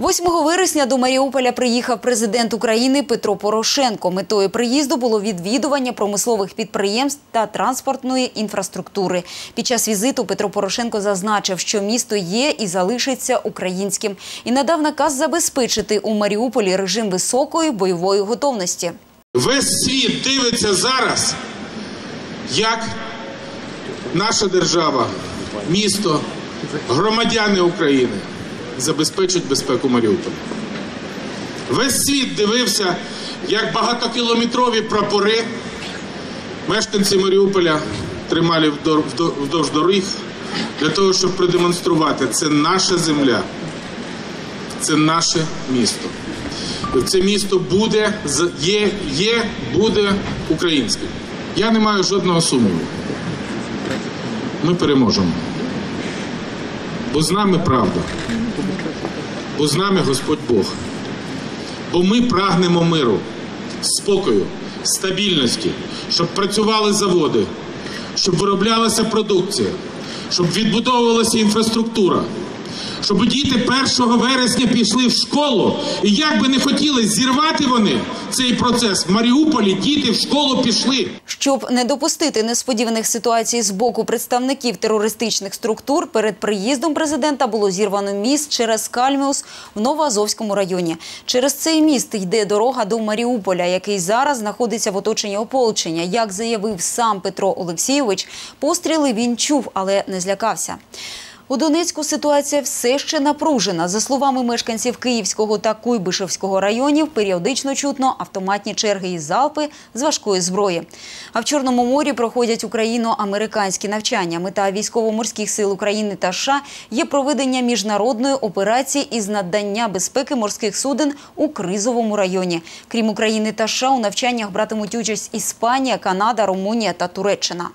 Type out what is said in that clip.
8 вересня до Маріуполя приїхав президент України Петро Порошенко. Метою приїзду було відвідування промислових підприємств та транспортної інфраструктури. Під час візиту Петро Порошенко зазначив, що місто є і залишиться українським, і надав наказ забезпечити у Маріуполі режим високої бойової готовності. Весь світ дивиться зараз, як наша держава, місто, громадяни України забезпечать безпеку Маріуполя. Весь світ дивився, як багатокілометрові прапори мешканці Маріуполя тримали вдовж доріг для того, щоб продемонструвати, це наша земля, це наше місто. Це місто буде, є, є, буде українським. Я не маю жодного сумніву. Ми переможемо. Бо з нами правда. Бо з нами Господь Бог. Бо ми прагнемо миру, спокою, стабільності, щоб працювали заводи, щоб вироблялася продукція, щоб відбудовувалася інфраструктура, щоб діти 1 вересня пішли в школу, і як би не хотіли зірвати вони цей процес, в Маріуполі діти в школу пішли. Щоб не допустити несподіваних ситуацій з боку представників терористичних структур, перед приїздом президента було зірвано міст через Кальміус в Новоазовському районі. Через цей міст йде дорога до Маріуполя, який зараз знаходиться в оточенні ополчення. Як заявив сам Петро Олексійович, постріли він чув, але не злякався. У Донецьку ситуація все ще напружена. За словами мешканців Київського та Куйбишевського районів, періодично чутно автоматні черги і залпи з важкої зброї. А в Чорному морі проходять україно-американські навчання. Мета військово-морських сил України та США є проведення міжнародної операції із надання безпеки морських суден у кризовому районі. Крім України та США, у навчаннях братимуть участь Іспанія, Канада, Румунія та Туреччина.